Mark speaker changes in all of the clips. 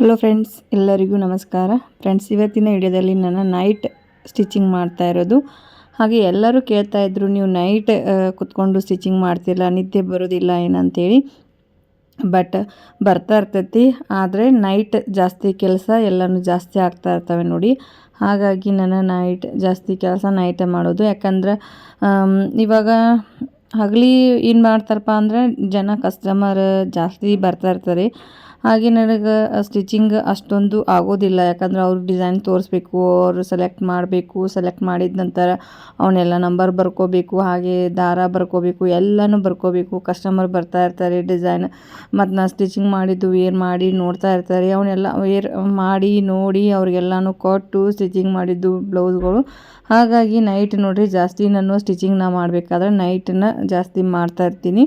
Speaker 1: Hello friends ಎಲ್ಲರಿಗೂ ನಮಸ್ಕಾರ. Friends ಇವತ್ತಿನ ವಿಡಿಯೋದಲ್ಲಿ ನಾನು ನೈಟ್ ಸ್ಟಿಚಿಂಗ್ ಮಾಡ್ತಾ ಇರೋದು. ಹಾಗೆ ಎಲ್ಲರೂ ಕೇಳ್ತಾ ಇದ್ರು, ನೀವು ನೈಟ್ ಕುತ್ಕೊಂಡು ಸ್ಟಿಚಿಂಗ್ ಮಾಡ್ತಿಲ್ಲ ನಿದ್ದೆ ಬರೋದಿಲ್ಲ ಏನಂತೇಳಿ. ಬಟ್ ಬರ್ತಾ ಇರ್ತೈತಿ. ಆದರೆ ನೈಟ್ ಜಾಸ್ತಿ ಕೆಲಸ ಎಲ್ಲನೂ ಜಾಸ್ತಿ ಆಗ್ತಾ ಇರ್ತವೆ ನೋಡಿ. ಹಾಗಾಗಿ ನಾನು ನೈಟ್ ಜಾಸ್ತಿ ಕೆಲಸ ನೈಟೇ ಮಾಡೋದು. ಯಾಕಂದ್ರೆ ಇವಾಗ ಹಗಲಿ ಏನು ಮಾಡ್ತಾರಪ್ಪ ಅಂದರೆ ಜನ ಕಸ್ಟಮರ್ ಜಾಸ್ತಿ ಬರ್ತಾ ಇರ್ತಾರೆ. ಹಾಗೆ ನನಗೆ ಸ್ಟಿಚಿಂಗ್ ಅಷ್ಟೊಂದು ಆಗೋದಿಲ್ಲ. ಯಾಕಂದ್ರೆ ಅವ್ರಿಗೆ ಡಿಸೈನ್ ತೋರಿಸ್ಬೇಕು, ಅವರು ಸೆಲೆಕ್ಟ್ ಮಾಡಬೇಕು ಸೆಲೆಕ್ಟ್ ಮಾಡಿದ ನಂತರ ಅವನ್ನೆಲ್ಲ ನಂಬರ್ ಬರ್ಕೋಬೇಕು, ಹಾಗೆ ದಾರ ಬರ್ಕೋಬೇಕು, ಎಲ್ಲನೂ ಬರ್ಕೋಬೇಕು. ಕಸ್ಟಮರ್ ಬರ್ತಾ ಇರ್ತಾರೆ ಡಿಸೈನ್ ಮತ್ತು ನಾನು ಸ್ಟಿಚಿಂಗ್ ಮಾಡಿದ್ದು ವೇರ್ ಮಾಡಿ ನೋಡ್ತಾ ಇರ್ತಾರೆ. ಅವನ್ನೆಲ್ಲ ವೇರ್ ಮಾಡಿ, ನೋಡಿ, ಅವ್ರಿಗೆಲ್ಲನೂ ಕೊಟ್ಟು ಸ್ಟಿಚಿಂಗ್ ಮಾಡಿದ್ದು ಬ್ಲೌಸ್ಗಳು. ಹಾಗಾಗಿ ನೈಟ್ ನೋಡಿರಿ ಜಾಸ್ತಿ ನಾನು ಸ್ಟಿಚಿಂಗ್ನ ಮಾಡಬೇಕಾದ್ರೆ ನೈಟನ್ನ ಜಾಸ್ತಿ ಮಾಡ್ತಾ ಇರ್ತೀನಿ.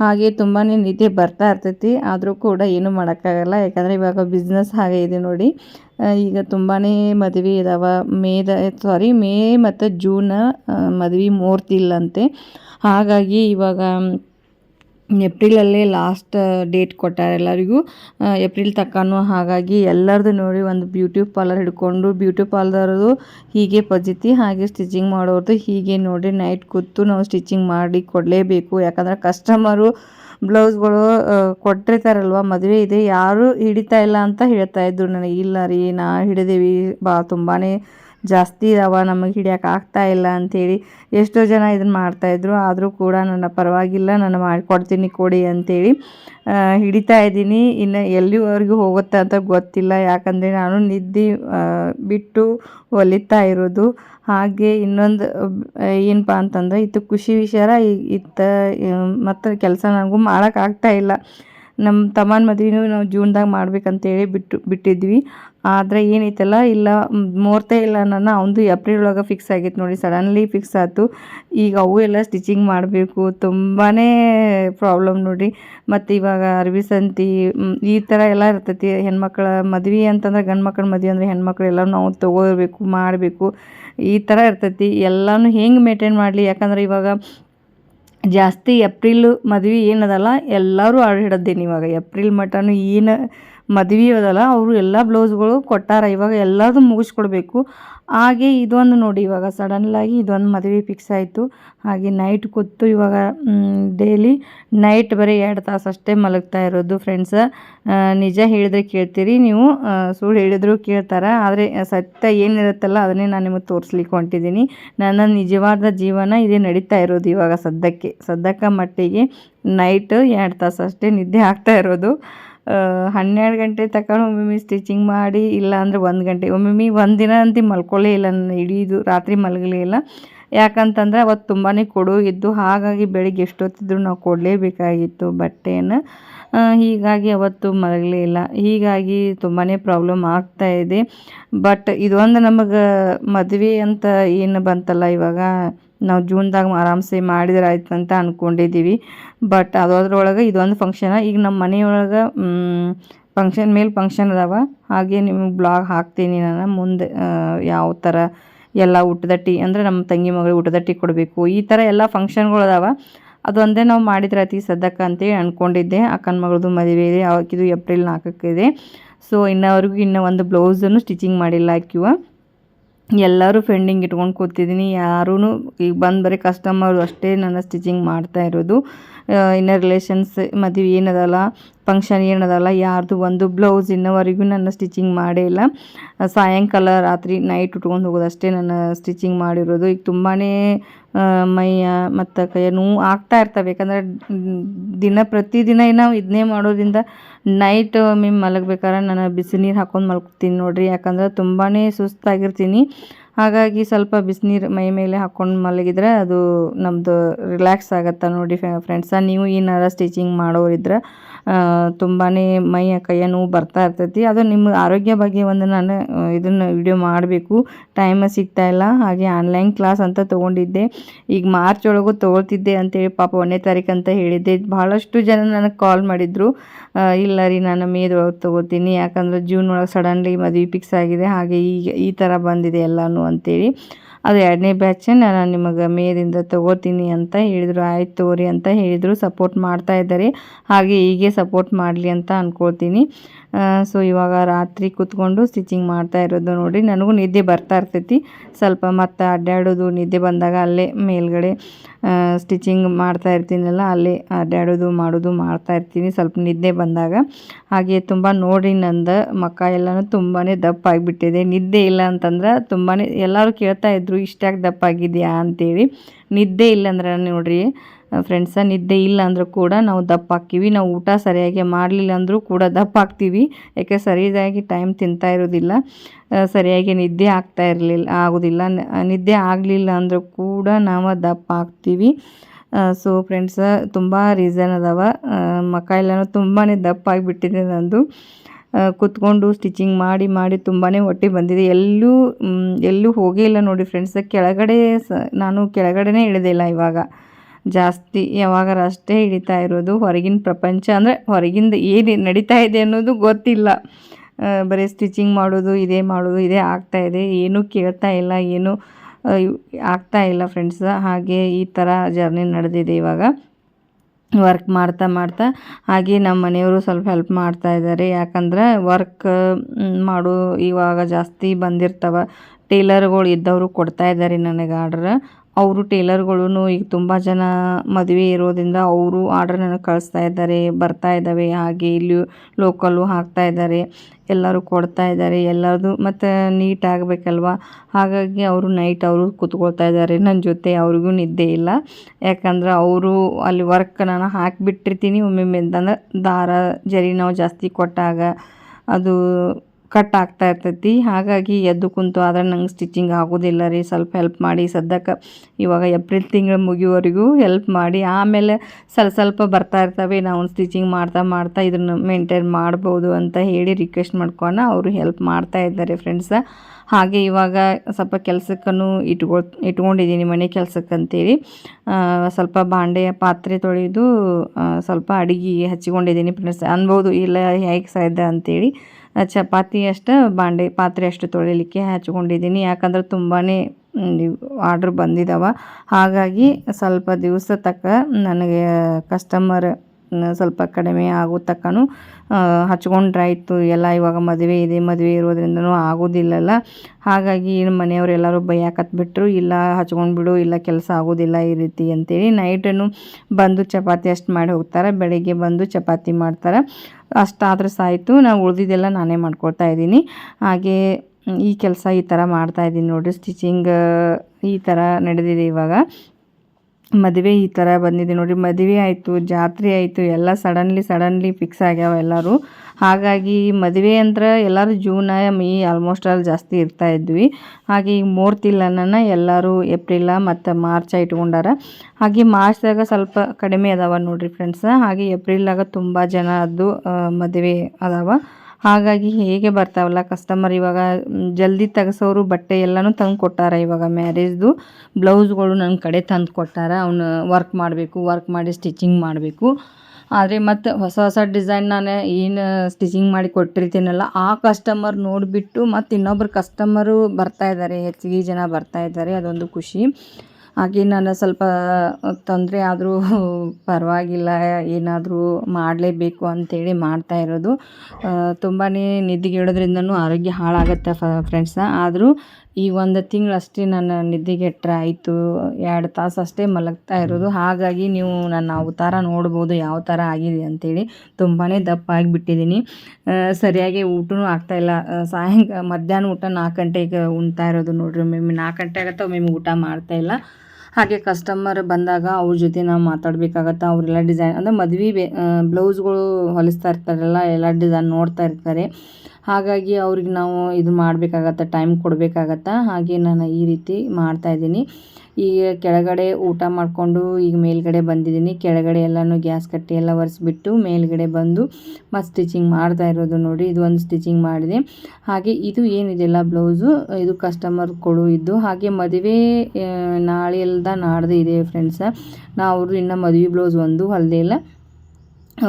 Speaker 1: ಹಾಗೆ ತುಂಬಾ ನಿದ್ದೆ ಬರ್ತಾ ಇರ್ತೈತಿ. ಆದರೂ ಕೂಡ ಏನೂ ಮಾಡೋಕ್ಕಾಗಲ್ಲ. ಯಾಕಂದರೆ ಇವಾಗ ಬಿಸ್ನೆಸ್ ಹಾಗೆ ಇದೆ ನೋಡಿ. ಈಗ ತುಂಬಾ ಮದುವೆ ಇದಾವೆ. ಮೇದ ಸಾರಿ ಮೇ ಮತ್ತು ಜೂನ ಮದುವೆ ಮೂರ್ತಿ ಇಲ್ಲಂತೆ ಹಾಗಾಗಿ ಇವಾಗ ಏಪ್ರಿಲಲ್ಲೇ ಲಾಸ್ಟ್ ಡೇಟ್ ಕೊಟ್ಟಾರೆ ಎಲ್ಲರಿಗೂ. ಏಪ್ರಿಲ್ ತಕ್ಕನು ಹಾಗಾಗಿ ಎಲ್ಲರದು ನೋಡಿ ಒಂದು ಬ್ಯೂಟಿ ಪಾರ್ಲರ್ ಹಿಡ್ಕೊಂಡು, ಬ್ಯೂಟಿ ಪಾರ್ಲರ್ದು ಹೀಗೆ ಪದ್ಧತಿ ಹಾಗೆ ಸ್ಟಿಚಿಂಗ್ ಮಾಡೋದು ಹೀಗೆ ನೋಡಿ ನೈಟ್ ಕೂತು ನಾವು ಸ್ಟಿಚಿಂಗ್ ಮಾಡಿ ಕೊಡಲೇಬೇಕು. ಯಾಕಂದ್ರೆ ಕಸ್ಟಮರು ಬ್ಲೌಸ್ಗಳು ಕೊಟ್ಟಿರ್ತಾರಲ್ವ, ಮದುವೆ ಇದೆ, ಯಾರೂ ಹಿಡಿತಾ ಇಲ್ಲ ಅಂತ ಹೇಳ್ತಾ ಇದ್ರು ನನಗೆ. ಇಲ್ಲ ರೀ, ನಾ ಹಿಡಿದೇವಿ, ಬಾ ತುಂಬಾ ಜಾಸ್ತಿ ಇದಾವೆ ನಮಗೆ ಹಿಡಿಯೋಕೆ ಆಗ್ತಾ ಇಲ್ಲ ಅಂಥೇಳಿ ಎಷ್ಟೋ ಜನ ಇದನ್ನು ಮಾಡ್ತಾಯಿದ್ರು ಆದರೂ ಕೂಡ ನನ್ನ ಪರವಾಗಿಲ್ಲ ನಾನು ಮಾಡಿಕೊಡ್ತೀನಿ ಕೊಡಿ ಅಂಥೇಳಿ ಹಿಡಿತಾ ಇದ್ದೀನಿ. ಇನ್ನು ಎಲ್ಲಿವರೆಗೂ ಹೋಗುತ್ತೆ ಅಂತ ಗೊತ್ತಿಲ್ಲ. ಯಾಕಂದರೆ ನಾನು ನಿದ್ದೆ ಬಿಟ್ಟು ಹೊಲಿತಾ ಇರೋದು. ಹಾಗೆ ಇನ್ನೊಂದು ಏನಪ್ಪ ಅಂತಂದರೆ, ಇತ್ತು ಖುಷಿ ವಿಚಾರ ಇತ್ತ ಮತ್ತು ಕೆಲಸ ನನಗೂ ಮಾಡೋಕ್ಕಾಗ್ತಾ ಇಲ್ಲ. ನಮ್ಮ ತಮ್ಮನ ಮದ್ವೆನೂ ನಾವು ಜೂನ್ದಾಗ ಮಾಡ್ಬೇಕಂತೇಳಿ ಬಿಟ್ಟು, ಬಿಟ್ಟಿದ್ವಿ. ಆದರೆ ಏನೈತಲ್ಲ, ಇಲ್ಲ ಮುಹೂರ್ತ ಇಲ್ಲ ನನ್ನ ಅವನದು ಏಪ್ರಿಲ್ ಒಳಗೆ ಫಿಕ್ಸ್ ಆಗಿತ್ತು ನೋಡಿ, ಸಡನ್ಲಿ ಫಿಕ್ಸ್ ಆಯಿತು ಈಗ ಅವು ಎಲ್ಲ ಸ್ಟಿಚಿಂಗ್ ಮಾಡಬೇಕು ತುಂಬಾ ಪ್ರಾಬ್ಲಮ್ ನೋಡಿ ಮತ್ತು ಇವಾಗ ಅರ್ವಿ ಸಂತಿ ಈ ಥರ ಎಲ್ಲ ಇರ್ತೈತಿ. ಹೆಣ್ಮಕ್ಳ ಮದ್ವೆ ಅಂತಂದ್ರೆ ಗಂಡು ಮಕ್ಕಳ ಮದುವೆ ಅಂದರೆ ಹೆಣ್ಮಕ್ಳು ಎಲ್ಲ ನಾವು ತೊಗೋಬೇಕು, ಮಾಡಬೇಕು. ಈ ಥರ ಇರ್ತೈತಿ. ಎಲ್ಲನೂ ಹೆಂಗೆ ಮೇಂಟೈನ್ ಮಾಡಲಿ? ಯಾಕಂದ್ರೆ ಇವಾಗ ಜಾಸ್ತಿ ಎಪ್ರಿಲ್ ಮದ್ವೆ ಏನದಲ್ಲ ಎಲ್ಲರೂ ಆರ್ಡ್ರ್ ಹಿಡದ್ದೇನೆ ಇವಾಗ. ಎಪ್ರಿಲ್ ಮಟನು ಏನು ಮದ್ವೆ ಅದಲ್ಲ, ಅವರು ಎಲ್ಲ ಬ್ಲೌಸ್ಗಳು ಕೊಟ್ಟಾರ, ಇವಾಗ ಎಲ್ಲದೂ ಮುಗಿಸ್ಕೊಡ್ಬೇಕು. ಹಾಗೆ ಇದೊಂದು ನೋಡಿ, ಇವಾಗ ಸಡನ್ಲಾಗಿ ಇದೊಂದು ಮದುವೆ ಫಿಕ್ಸ್ ಆಯಿತು. ಹಾಗೆ ನೈಟ್ ಕೂತು ಇವಾಗ ಡೈಲಿ ನೈಟ್ ಬರೀ ಎರಡು ತಾಸು ಅಷ್ಟೇ ಮಲಗ್ತಾ ಇರೋದು ಫ್ರೆಂಡ್ಸ ನಿಜ ಹೇಳಿದ್ರೆ ಕೇಳ್ತೀರಿ, ನೀವು ಸುಳ್ಳು ಹೇಳಿದ್ರು ಕೇಳ್ತಾರೆ. ಆದರೆ, ಸತ್ಯ ಏನಿರುತ್ತಲ್ಲ, ಅದನ್ನೇ ನಾನು ನಿಮಗೆ ತೋರಿಸ್ಲಿಕ್ಕೆ ಹೊಂಟಿದ್ದೀನಿ ನನ್ನ ನಿಜವಾದ ಜೀವನ ಇದೇ ನಡೀತಾ ಇರೋದು ಇವಾಗ ಸದ್ಯಕ್ಕೆ. ಸದ್ಯಕ್ಕೆ ಮಟ್ಟಿಗೆ ನೈಟ್ ಎರಡು ತಾಸು ಅಷ್ಟೇ ನಿದ್ದೆ ಆಗ್ತಾ ಇರೋದು. ಹನ್ನೆರಡು ಗಂಟೆ ತಕ ಒಮ್ಮೊಮ್ಮೆ ಸ್ಟಿಚಿಂಗ್ ಮಾಡಿ ಇಲ್ಲ ಅಂದರೆ ಒಂದು ಗಂಟೆ, ಒಮ್ಮೊಮ್ಮೆ ಒಂದು ದಿನ ಅಂತೂ ಮಲ್ಕೊಳ್ಳೇ ಇಲ್ಲ ನಾನು ಇಡೀದು ರಾತ್ರಿ ಮಲಗಲೇ ಇಲ್ಲ. ಯಾಕಂತಂದರೆ ಅವತ್ತು ತುಂಬಾ ಕೊಡು ಇದ್ದು ಹಾಗಾಗಿ ಬೆಳಿಗ್ಗೆ ಎಷ್ಟೊತ್ತಿದ್ರು ನಾವು ಕೊಡಲೇಬೇಕಾಗಿತ್ತು ಬಟ್ಟೆಯನ್ನು ಹೀಗಾಗಿ ಅವತ್ತು ಮಲಗಲೇ ಇಲ್ಲ ಹೀಗಾಗಿ ತುಂಬಾ ಪ್ರಾಬ್ಲಮ್ ಆಗ್ತಾ ಇದೆ. ಬಟ್ ಇದೊಂದು ನಮಗೆ ಮದುವೆ ಅಂತ ಏನು ಬಂತಲ್ಲ ಇವಾಗ. ನಾವು ಜೂನ್ದಾಗ ಆರಾಮ್ಸೆ ಮಾಡಿದ್ರೆ ಆಯ್ತು ಅಂತ ಅಂದ್ಕೊಂಡಿದ್ದೀವಿ ಬಟ್ ಅದರೊಳಗೆ ಇದೊಂದು ಫಂಕ್ಷನ ಈಗ ನಮ್ಮ ಮನೆಯೊಳಗೆ ಫಂಕ್ಷನ್ ಮೇಲೆ ಫಂಕ್ಷನ್ ಅದಾವ. ಹಾಗೆ ನಿಮಗೆ ಬ್ಲಾಗ್ ಹಾಕ್ತೀನಿ ನಾನು ಮುಂದೆ. ಯಾವ ಥರ ಎಲ್ಲ ಊಟದಟ್ಟಿ ಅಂದರೆ ನಮ್ಮ ತಂಗಿ ಮಗಳಿಗೆ ಊಟದಟ್ಟಿ ಕೊಡಬೇಕು. ಈ ಥರ ಎಲ್ಲ ಫಂಕ್ಷನ್ಗಳು ಅದಾವ. ಅದೊಂದೇ ನಾವು ಮಾಡಿದ್ರೆ ಅತಿ ಸದ್ಯಕ್ಕೆ ಅಂತೇಳಿ ಅಂದ್ಕೊಂಡಿದ್ದೆ ಅಕ್ಕನ ಮಗಳದು ಮದುವೆ ಇದೆ. ಅವಕ್ಕಿದು ಏಪ್ರಿಲ್ ನಾಲ್ಕಕ್ಕಿದೆ ಸೊ ಇನ್ನವರೆಗೂ ಇನ್ನೂ ಒಂದು ಬ್ಲೌಸನ್ನು ಸ್ಟಿಚಿಂಗ್ ಮಾಡಿಲ್ಲ ಆಕಿವ. ಎಲ್ಲರೂ ಫೆಂಡಿಂಗ್ ಇಟ್ಕೊಂಡು ಕೂತಿದ್ದೀನಿ ಯಾರೂ ಈಗ ಬಂದು ಬರೀ ಕಸ್ಟಮರು ಅಷ್ಟೇ ನನ್ನ ಸ್ಟಿಚಿಂಗ್ ಮಾಡ್ತಾ ಇರೋದು. ಇನ್ನು ರಿಲೇಷನ್ಸ್ ಮದುವೆ ಏನದಲ್ಲ. ಫಂಕ್ಷನ್ ಏನದಲ್ಲ, ಯಾರ್ದು ಒಂದು ಬ್ಲೌಸ್ ಇನ್ನವರೆಗೂ ನನ್ನ ಸ್ಟಿಚಿಂಗ್ ಮಾಡೇ ಇಲ್ಲ. ಸಾಯಂಕಾಲ ರಾತ್ರಿ ನೈಟ್ ಉಟ್ಕೊಂಡು ಹೋಗೋದಷ್ಟೇ ನನ್ನ ಸ್ಟಿಚಿಂಗ್ ಮಾಡಿರೋದು. ಈಗ ತುಂಬಾ ಮೈಯ ಮತ್ತು ಕೈಯ ನೋವು ಆಗ್ತಾ ಇರ್ತವೆ. ಯಾಕಂದರೆ ದಿನ ಪ್ರತಿದಿನ ನಾವು ಇದನ್ನೇ ಮಾಡೋದ್ರಿಂದ ನೈಟ್ ಒಮ್ಮೆ ಮಲಗಬೇಕಾದ್ರೆ ನಾನು ಬಿಸಿ ನೀರು ಹಾಕೊಂಡು ಮಲ್ಕೊತೀನಿ ನೋಡಿರಿ. ಯಾಕಂದ್ರೆ ತುಂಬಾ ಸುಸ್ತಾಗಿರ್ತೀನಿ. ಹಾಗಾಗಿ ಸ್ವಲ್ಪ ಬಿಸಿನೀರು ಮೈ ಮೇಲೆ ಹಾಕ್ಕೊಂಡು ಮಲಗಿದ್ರೆ ಅದು ನಮ್ಮದು ರಿಲ್ಯಾಕ್ಸ್ ಆಗುತ್ತೆ ನೋಡಿ ಫ್ರೆಂಡ್ಸ ನೀವು ಏನಾರ ಸ್ಟಿಚಿಂಗ್ ಮಾಡೋರಿದ್ರೆ ತುಂಬಾ ಮೈಯ ಕೈಯ ನೋವು ಬರ್ತಾ ಇರ್ತೈತಿ. ಅದು ನಿಮ್ಮ ಆರೋಗ್ಯ ಬಗ್ಗೆ ಒಂದು ನಾನು ಇದನ್ನು ವಿಡಿಯೋ ಮಾಡಬೇಕು. ಟೈಮ್ ಸಿಗ್ತಾ ಇಲ್ಲ. ಹಾಗೆ ಆನ್ಲೈನ್ ಕ್ಲಾಸ್ ಅಂತ ತೊಗೊಂಡಿದ್ದೆ. ಈಗ ಮಾರ್ಚ್ ಒಳಗೂ ತೊಗೊಳ್ತಿದ್ದೆ ಅಂತೇಳಿ ಪಾಪ ಒಂದನೇ ತಾರೀಕು ಅಂತ ಹೇಳಿದ್ದೆ. ಭಾಳಷ್ಟು ಜನ ನನಗೆ ಕಾಲ್ ಮಾಡಿದರು. ಇಲ್ಲ ರೀ, ನಾನು ಮೇದೊಳಗೆ ತೊಗೋತೀನಿ ಯಾಕಂದರೆ ಜೂನ್ ಒಳಗೆ ಸಡನ್ಲಿ ಮದುವೆ ಫಿಕ್ಸ್ ಆಗಿದೆ. ಹಾಗೆ ಈಗ ಈ ಥರ ಬಂದಿದೆ ಎಲ್ಲನೂ. ಅಂತೇಳಿ. ಅದು ಎರಡನೇ ಬ್ಯಾಚ್ ನಾನು ನಿಮಗೆ ಮೇದಿಂದ ತೊಗೋತೀನಿ ಅಂತ ಹೇಳಿದರು. ಆಯ್ತು ತಗೋರಿ ಅಂತ ಹೇಳಿದರು. ಸಪೋರ್ಟ್ ಮಾಡ್ತಾ ಇದ್ದಾರೆ. ಹಾಗೆ ಹೀಗೆ ಸಪೋರ್ಟ್ ಮಾಡಲಿ ಅಂತ ಅಂದ್ಕೊಳ್ತೀನಿ ಸೊ ಇವಾಗ ರಾತ್ರಿ ಕೂತ್ಕೊಂಡು ಸ್ಟಿಚಿಂಗ್ ಮಾಡ್ತಾ ಇರೋದು ನೋಡಿ ನನಗೂ ನಿದ್ದೆ ಬರ್ತಾ ಇರ್ತೈತಿ. ಸ್ವಲ್ಪ ಮತ್ತು ಅಡ್ಡಾಡೋದು. ನಿದ್ದೆ ಬಂದಾಗ ಅಲ್ಲೇ ಮೇಲ್ಗಡೆ ಸ್ಟಿಚಿಂಗ್ ಮಾಡ್ತಾ ಇರ್ತೀನಲ್ಲ, ಅಲ್ಲೇ ಅಡ್ಡಾಡೋದು, ಮಾಡೋದು ಮಾಡ್ತಾ ಇರ್ತೀನಿ. ಸ್ವಲ್ಪ ನಿದ್ದೆ ಬಂದಾಗ. ಹಾಗೆ ತುಂಬ ನೋಡಿ ನಂದು ಮಕ್ಕ ಎಲ್ಲನೂ ತುಂಬಾ ದಪ್ಪ ಆಗಿಬಿಟ್ಟಿದೆ. ನಿದ್ದೆ ಇಲ್ಲ ಅಂತಂದ್ರೆ ತುಂಬಾ ಎಲ್ಲರೂ ಕೇಳ್ತಾ ಇದ್ರು ಇಷ್ಟಾಗಿ ದಪ್ಪ ಆಗಿದೆಯಾ ಅಂತೇಳಿ. ನಿದ್ದೆ ಇಲ್ಲ ನೋಡಿರಿ ನೋಡ್ರಿ ಫ್ರೆಂಡ್ಸ ನಿದ್ದೆ ಇಲ್ಲ ಅಂದರೂ ಕೂಡ ನಾವು ದಪ್ಪ ಹಾಕ್ತೀವಿ ನಾವು ಊಟ ಸರಿಯಾಗಿ ಮಾಡಲಿಲ್ಲ ಅಂದರೂ ಕೂಡ ದಪ್ಪ ಹಾಕ್ತೀವಿ ಯಾಕೆ ಸರಿಯಾಗಿ ಟೈಮ್ ತಿಂತಾ ಇರೋದಿಲ್ಲ. ಸರಿಯಾಗಿ ನಿದ್ದೆ ಆಗ್ತಾ ಇರಲಿಲ್ಲ ಆಗೋದಿಲ್ಲ. ನಿದ್ದೆ ಆಗಲಿಲ್ಲ ಅಂದರೂ ಕೂಡ ನಾವು ದಪ್ಪ ಹಾಕ್ತೀವಿ ಸೊ ಫ್ರೆಂಡ್ಸ ತುಂಬ ರೀಸನ್ ಅದಾವ. ಮಕ್ಕ ಎಲ್ಲನೂ ತುಂಬಾ ದಪ್ಪ ಆಗಿಬಿಟ್ಟಿದೆ ನಂದು. ಕುತ್ಕೊಂಡು ಸ್ಟಿಚಿಂಗ್ ಮಾಡಿ ಮಾಡಿ ತುಂಬಾ ಹೊಟ್ಟೆ ಬಂದಿದೆ. ಎಲ್ಲೂ ಎಲ್ಲೂ ಹೋಗೇ ಇಲ್ಲ ನೋಡಿ ಫ್ರೆಂಡ್ಸ್ ಕೆಳಗಡೆ ಸ, ನಾನು ಕೆಳಗಡೆನೇ ಇಳಿದಿಲ್ಲ ಇವಾಗ. ಜಾಸ್ತಿ ಯಾವಾಗಾರ ಅಷ್ಟೇ ಹಿಡಿತಾ ಇರೋದು. ಹೊರಗಿನ ಪ್ರಪಂಚ ಅಂದರೆ ಹೊರಗಿಂದ ಏನು ನಡೀತಾ ಇದೆ ಅನ್ನೋದು ಗೊತ್ತಿಲ್ಲ. ಬರೀ ಸ್ಟಿಚಿಂಗ್ ಮಾಡೋದು, ಇದೇ ಮಾಡೋದು, ಇದೇ ಆಗ್ತಾ ಇದೆ. ಏನೂ ಕೇಳ್ತಾ ಇಲ್ಲ, ಏನೂ ಆಗ್ತಾ ಇಲ್ಲ ಫ್ರೆಂಡ್ಸ್ ಹಾಗೆ ಈ ಥರ ಜರ್ನಿ ನಡೆದಿದೆ ಇವಾಗ. ವರ್ಕ್ ಮಾಡ್ತಾ ಮಾಡ್ತಾ, ಹಾಗೆ ನಮ್ಮ ಮನೆಯವರು ಸ್ವಲ್ಪ ಹೆಲ್ಪ್ ಮಾಡ್ತಾ ಇದ್ದಾರೆ ಯಾಕಂದ್ರೆ ವರ್ಕ್ ಮಾಡು ಇವಾಗ ಜಾಸ್ತಿ ಬಂದಿರ್ತವೆ. ಟೇಲರ್ಗಳು ಇದ್ದವರು ಕೊಡ್ತಾ ಇದ್ದಾರೆ ನನಗೆ ಆರ್ಡ್ರ್ ಅವರು ಟೇಲರ್ಗಳೂ ಈಗ ತುಂಬ ಜನ ಮದುವೆ ಇರೋದ್ರಿಂದ ಅವರು ಆರ್ಡ್ರ್ ನನಗೆ ಕಳಿಸ್ತಾ ಇದ್ದಾರೆ, ಬರ್ತಾ ಇದ್ದಾವೆ, ಹಾಗೆ ಇಲ್ಲಿ ಲೋಕಲ್ಲು ಹಾಕ್ತಾ ಇದ್ದಾರೆ, ಎಲ್ಲರೂ ಕೊಡ್ತಾ ಇದ್ದಾರೆ, ಎಲ್ಲರದು ಮತ್ತು ನೀಟ್ ಆಗಬೇಕಲ್ವ? ಹಾಗಾಗಿ ಅವರು ನೈಟ್ ಅವರು ಕೂತ್ಕೊಳ್ತಾ ಇದ್ದಾರೆ ನನ್ನ ಜೊತೆ ಅವ್ರಿಗೂ ನಿದ್ದೆ ಇಲ್ಲ. ಯಾಕಂದ್ರೆ ಅವರು ಅಲ್ಲಿ ವರ್ಕ್ ನಾನು ಹಾಕಿಬಿಟ್ಟಿರ್ತೀನಿ ಒಮ್ಮೊಮ್ಮೆ ಅಂತಂದ್ರೆ ದಾರ, ಜರಿ ನಾವು ಜಾಸ್ತಿ ಕೊಟ್ಟಾಗ ಅದು ಕಟ್ ಆಗ್ತಾ ಇರ್ತೈತಿ. ಹಾಗಾಗಿ ಎದ್ದು ಕುಂತು ಆದರೆ ನಂಗೆ ಸ್ಟಿಚಿಂಗ್ ಆಗೋದಿಲ್ಲ ರೀ. ಸ್ವಲ್ಪ ಹೆಲ್ಪ್ ಮಾಡಿ ಸದ್ಯಕ್ಕೆ ಇವಾಗ ಏಪ್ರಿಲ್ ತಿಂಗಳು ಮುಗಿಯುವವರೆಗೂ ಹೆಲ್ಪ್ ಮಾಡಿ ಆಮೇಲೆ ಸ್ವಲ್ಪ ಸ್ವಲ್ಪ ಬರ್ತಾ ಇರ್ತವೆ. ನಾವು ಸ್ಟಿಚಿಂಗ್ ಮಾಡ್ತಾ ಮಾಡ್ತಾ ಇದನ್ನು ಮೇಂಟೈನ್ ಮಾಡ್ಬೋದು ಅಂತ ಹೇಳಿ ರಿಕ್ವೆಸ್ಟ್ ಮಾಡ್ಕೊಂಡು ಅವರು ಹೆಲ್ಪ್ ಮಾಡ್ತಾ ಇದ್ದಾರೆ ಫ್ರೆಂಡ್ಸ ಹಾಗೆ ಇವಾಗ ಸ್ವಲ್ಪ ಕೆಲಸಕ್ಕೂ ಇಟ್ಕೊಳ್ ಇಟ್ಕೊಂಡಿದ್ದೀನಿ ಮನೆ ಕೆಲಸಕ್ಕಂತೇಳಿ ಸ್ವಲ್ಪ ಬಾಂಡೆ ಪಾತ್ರೆ ತೊಳೆದು ಸ್ವಲ್ಪ ಅಡುಗೆ ಹಚ್ಚಿಕೊಂಡಿದ್ದೀನಿ ಫ್ರೆಂಡ್ಸ್ ಅನ್ಬೋದು ಇಲ್ಲ ಹೇಗೆ ಸಾಯ್ದ ಅಂತೇಳಿ. ಚಪಾತಿ ಅಷ್ಟು, ಬಾಂಡೆ, ಪಾತ್ರೆ ಅಷ್ಟು ತೊಳಿಲಿಕ್ಕೆ ಹಚ್ಕೊಂಡಿದ್ದೀನಿ. ಯಾಕಂದ್ರೆ ತುಂಬಾ ಆರ್ಡ್ರ್ ಬಂದಿದ್ದಾವೆ ಹಾಗಾಗಿ ಸ್ವಲ್ಪ ದಿವಸ ತಕ್ಕ ನನಗೆ ಕಸ್ಟಮರ್ ಸ್ವಲ್ಪ ಕಡಿಮೆ ಆಗೋ ತಕ್ಕನೂ ಹಚ್ಕೊಂಡ್ರಾಯ್ತು ಎಲ್ಲ ಇವಾಗ ಮದುವೆ ಇದೆ, ಮದುವೆ ಇರೋದ್ರಿಂದನೂ ಆಗೋದಿಲ್ಲಲ್ಲ. ಹಾಗಾಗಿ ಮನೆಯವರು ಎಲ್ಲರೂ ಇಲ್ಲ ಇಲ್ಲ ಹಚ್ಕೊಂಡ್ಬಿಡು ಇಲ್ಲ ಕೆಲಸ ಆಗೋದಿಲ್ಲ ಈ ರೀತಿ ಅಂತೇಳಿ ನೈಟನ್ನು ಬಂದು ಚಪಾತಿ ಅಷ್ಟು ಮಾಡಿ ಹೋಗ್ತಾರೆ. ಬೆಳಿಗ್ಗೆ ಬಂದು ಚಪಾತಿ ಮಾಡ್ತಾರೆ. ಅಷ್ಟಾದ್ರೆ ಸಾಯಿತು. ನಾವು ಉಳಿದಿದ್ದೆಲ್ಲ ನಾನೇ ಮಾಡ್ಕೊಳ್ತಾ ಇದ್ದೀನಿ. ಹಾಗೆ, ಈ ಕೆಲಸ ಈ ಥರ ಮಾಡ್ತಾಯಿದ್ದೀನಿ ನೋಡಿರಿ. ಸ್ಟಿಚಿಂಗ್, ಈ ಥರ ನಡೆದಿದೆ ಇವಾಗ. ಮದುವೆ ಈ ಥರ ಬಂದಿದೆ ನೋಡಿ, ಮದುವೆ ಆಯಿತು, ಜಾತ್ರೆ ಆಯಿತು, ಎಲ್ಲ ಸಡನ್ಲಿ ಸಡನ್ಲಿ ಫಿಕ್ಸ್ ಆಗ್ಯಾವ ಎಲ್ಲರೂ. ಹಾಗಾಗಿ ಮದುವೆ ಅಂದ್ರೆ ಎಲ್ಲರೂ ಜೂನ ಮೇ ಆಲ್ಮೋಸ್ಟ್ ಆಲ್ ಜಾಸ್ತಿ ಇರ್ತಾ ಇದ್ವಿ. ಹಾಗೆ ಈಗ ಮೂರು ತಿಂಗಳನ್ನ ಎಲ್ಲರೂ ಏಪ್ರಿಲ ಮತ್ತು ಮಾರ್ಚ್ ಇಟ್ಕೊಂಡಾರ. ಹಾಗೆ ಮಾರ್ಚ್ದಾಗ ಸ್ವಲ್ಪ ಕಡಿಮೆ ಅದಾವ ನೋಡಿರಿ ಫ್ರೆಂಡ್ಸ್ ಹಾಗೆ ಏಪ್ರಿಲ್ದಾಗ ತುಂಬ ಜನ ಅದು ಮದುವೆ ಅದಾವ. ಹಾಗಾಗಿ ಹೇಗೆ ಬರ್ತಾವಲ್ಲ ಕಸ್ಟಮರ್ ಇವಾಗ ಜಲ್ದಿ ತೆಗೆಸೋರು ಬಟ್ಟೆ ಎಲ್ಲನೂ ತಂದು ಕೊಟ್ಟಾರ ಇವಾಗ ಮ್ಯಾರೇಜ್ದು ಬ್ಲೌಸ್ಗಳು ನನ್ನ ಕಡೆ ತಂದು ಕೊಟ್ಟಾರ, ಅವನು ವರ್ಕ್ ಮಾಡಬೇಕು ವರ್ಕ್ ಮಾಡಿ ಸ್ಟಿಚಿಂಗ್ ಮಾಡಬೇಕು. ಆದರೆ ಮತ್ತು ಹೊಸ ಹೊಸ ಡಿಸೈನ್ ನಾನು ಏನು ಸ್ಟಿಚಿಂಗ್ ಮಾಡಿ ಕೊಟ್ಟಿರ್ತೀನಲ್ಲ, ಆ ಕಸ್ಟಮರ್ ನೋಡಿಬಿಟ್ಟು ಮತ್ತು ಇನ್ನೊಬ್ರು ಕಸ್ಟಮರು ಬರ್ತಾ ಇದ್ದಾರೆ ಹೆಚ್ಚಿಗೆ ಜನ ಬರ್ತಾ ಇದ್ದಾರೆ ಅದೊಂದು ಖುಷಿ. ಹಾಗೆ ನಾನು ಸ್ವಲ್ಪ ತೊಂದರೆ ಆದರೂ ಪರವಾಗಿಲ್ಲ, ಏನಾದರೂ ಮಾಡಲೇಬೇಕು ಅಂಥೇಳಿ ಮಾಡ್ತಾ ಇರೋದು. ತುಂಬಾ ನಿದ್ದೆಗೆಡೋದ್ರಿಂದನೂ ಆರೋಗ್ಯ ಹಾಳಾಗುತ್ತೆ ಫ್ರೆಂಡ್ಸ. ಆದರೂ ಈ ಒಂದು ತಿಂಗಳಷ್ಟೇ ನಾನು ನಿದ್ದೆಗೆಟ್ಟರೆ ಆಯಿತು. ಎರಡು ತಾಸು ಅಷ್ಟೇ ಮಲಗ್ತಾ ಇರೋದು. ಹಾಗಾಗಿ ನೀವು ನನ್ನ ಅವತಾರ ನೋಡ್ಬೋದು, ಯಾವ ಥರ ಆಗಿದೆ ಅಂಥೇಳಿ ತುಂಬಾ ದಪ್ಪ ಆಗಿಬಿಟ್ಟಿದ್ದೀನಿ ಸರಿಯಾಗಿ ಊಟನೂ ಆಗ್ತಾಯಿಲ್ಲ ಸಾಯಂಕಾಲ ಮಧ್ಯಾಹ್ನ ಊಟ ನಾಲ್ಕು ಗಂಟೆಗೆ ಉಣ್ತಾ ಇರೋದು ನೋಡಿರಿ. ಒಮ್ಮೊಮ್ಮೆ ನಾಲ್ಕು ಗಂಟೆ ಆಗುತ್ತೆ, ಒಮ್ಮೊಮ್ಮೆ ಊಟ ಮಾಡ್ತಾಯಿಲ್ಲ ಹಾಗೆ ಕಸ್ಟಮರ್ ಬಂದಾಗ ಅವ್ರ ಜೊತೆ ನಾವು ಮಾತಾಡಬೇಕಾಗತ್ತೆ, ಅವರೆಲ್ಲ ಡಿಸೈನ್ ಅಂದರೆ ಮದುವೆ ಬೇ ಬ್ಲೌಸ್ಗಳು ಹೊಲಿಸ್ತಾ ಇರ್ತಾರಲ್ಲ, ಎಲ್ಲ ಡಿಸೈನ್ ನೋಡ್ತಾ ಇರ್ತಾರೆ. ಹಾಗಾಗಿ ಅವ್ರಿಗೆ ನಾವು ಇದು ಮಾಡಬೇಕಾಗತ್ತೆ ಟೈಮ್ ಕೊಡಬೇಕಾಗತ್ತೆ, ಹಾಗೆ ನಾನು ಈ ರೀತಿ ಮಾಡ್ತಾಯಿದ್ದೀನಿ ಈಗ ಕೆಳಗಡೆ ಊಟ ಮಾಡಿಕೊಂಡು ಈಗ ಮೇಲ್ಗಡೆ ಬಂದಿದ್ದೀನಿ. ಕೆಳಗಡೆ ಎಲ್ಲನೂ ಗ್ಯಾಸ್ ಕಟ್ಟಿ ಎಲ್ಲ ಒರೆಸ್ಬಿಟ್ಟು ಮೇಲ್ಗಡೆ ಬಂದು ಮತ್ತು ಸ್ಟಿಚಿಂಗ್ ಮಾಡ್ತಾ ಇರೋದು ನೋಡಿ. ಇದು ಒಂದು ಸ್ಟಿಚಿಂಗ್ ಮಾಡಿದೆ. ಹಾಗೆ ಇದು ಏನಿದೆಲ್ಲ ಬ್ಲೌಸು? ಇದು ಕಸ್ಟಮರ್ ಕೊಡು ಇದ್ದು ಹಾಗೆ ಮದುವೆ ನಾಳೆ ಎಲ್ಲದ ನಾಡ್ದು ಇದೆ ಫ್ರೆಂಡ್ಸ. ನಾವು ಅವರು ಇನ್ನು ಮದುವೆ ಬ್ಲೌಸ್ ಒಂದು, ಹೊಲ್ದೇ ಇಲ್ಲ.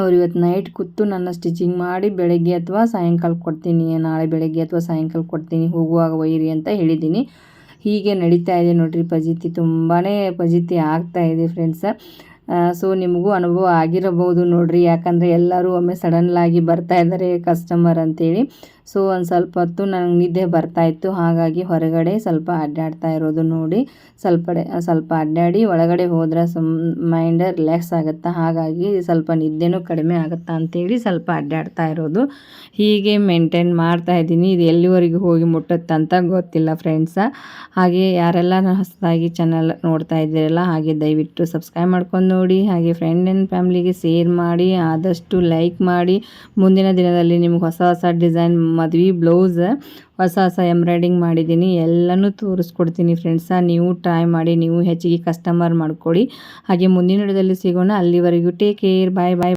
Speaker 1: ಅವ್ರು ಇವತ್ತು ನೈಟ್ ಕೂತು ನನ್ನ ಸ್ಟಿಚಿಂಗ್ ಮಾಡಿ ಬೆಳಗ್ಗೆ ಅಥವಾ ಸಾಯಂಕಾಲ ಕೊಡ್ತೀನಿ. ನಾಳೆ ಬೆಳಗ್ಗೆ ಅಥವಾ ಸಾಯಂಕಾಲ ಕೊಡ್ತೀನಿ. ಹೋಗುವಾಗ ಒಯ್ಯಿರಿ ಅಂತ ಹೇಳಿದ್ದೀನಿ. ಹೀಗೆ ನಡೀತಾ ಇದೆ ನೋಡ್ರಿ ಪಜಿತಿ. ತುಂಬಾ ಪಜಿತಿ ಆಗ್ತಾ ಇದೆ ಫ್ರೆಂಡ್ಸ್ ಸೊ ನಿಮಗೂ ಅನುಭವ ಆಗಿರಬಹುದು ನೋಡ್ರಿ. ಯಾಕಂದರೆ ಎಲ್ಲರೂ ಒಮ್ಮೆ ಸಡನ್ಲಾಗಿ ಬರ್ತಾ ಇದ್ದಾರೆ ಕಸ್ಟಮರ್ ಅಂತೇಳಿ. ಸೊ, ಒಂದು ಸ್ವಲ್ಪ ಹೊತ್ತು ನನಗೆ ನಿದ್ದೆ ಬರ್ತಾಯಿತ್ತು ಹಾಗಾಗಿ ಹೊರಗಡೆ ಸ್ವಲ್ಪ ಅಡ್ಡಾಡ್ತಾ ಇರೋದು ನೋಡಿ ಸ್ವಲ್ಪ ಸ್ವಲ್ಪ ಅಡ್ಡಾಡಿ ಒಳಗಡೆ ಹೋದ್ರೆ ಸುಮ್, ಮೈಂಡ್ ರಿಲ್ಯಾಕ್ಸ್ ಆಗುತ್ತೆ? ಹಾಗಾಗಿ ಸ್ವಲ್ಪ ನಿದ್ದೆನೂ ಕಡಿಮೆ ಆಗುತ್ತಾ ಅಂತೇಳಿ ಸ್ವಲ್ಪ ಅಡ್ಡಾಡ್ತಾ ಇರೋದು. ಹೀಗೆ ಮೇಂಟೈನ್ ಮಾಡ್ತಾ ಇದ್ದೀನಿ. ಇದು ಎಲ್ಲಿವರೆಗೂ ಹೋಗಿ ಮುಟ್ಟುತ್ತಂತ ಗೊತ್ತಿಲ್ಲ ಫ್ರೆಂಡ್ಸ. ಹಾಗೆ ಯಾರೆಲ್ಲ ಹೊಸದಾಗಿ ಚಾನಲ್ ನೋಡ್ತಾ ಇದ್ದೀರಲ್ಲ, ಹಾಗೆ ದಯವಿಟ್ಟು ಸಬ್ಸ್ಕ್ರೈಬ್ ಮಾಡ್ಕೊಂಡು ನೋಡಿ. ಹಾಗೆ ಫ್ರೆಂಡ್ ಆ್ಯಂಡ್ ಫ್ಯಾಮ್ಲಿಗೆ ಶೇರ್ ಮಾಡಿ, ಆದಷ್ಟು ಲೈಕ್ ಮಾಡಿ. ಮುಂದಿನ ದಿನದಲ್ಲಿ ನಿಮ್ಗೆ ಹೊಸ ಹೊಸ ಡಿಸೈನ್ ಮದ್ವೆ ಬ್ಲೌಸ್, ಹೊಸ ಹೊಸ ಎಂಬ್ರಾಯ್ಡಿಂಗ್ ಮಾಡಿದ್ದೀನಿ. ಎಲ್ಲನೂ ತೋರಿಸ್ಕೊಡ್ತೀನಿ ಫ್ರೆಂಡ್ಸ ನೀವು ಟ್ರೈ ಮಾಡಿ, ನೀವು ಹೆಚ್ಚಿಗೆ ಕಸ್ಟಮರ್ ಮಾಡಿಕೊಡಿ ಹಾಗೆ ಮುಂದಿನ ವಿಡಿಯೋದಲ್ಲಿ ಸಿಗೋಣ. ಅಲ್ಲಿವರೆಗೂ ಟೇಕ್ ಕೇರ್ ಬಾಯ್ ಬಾಯ್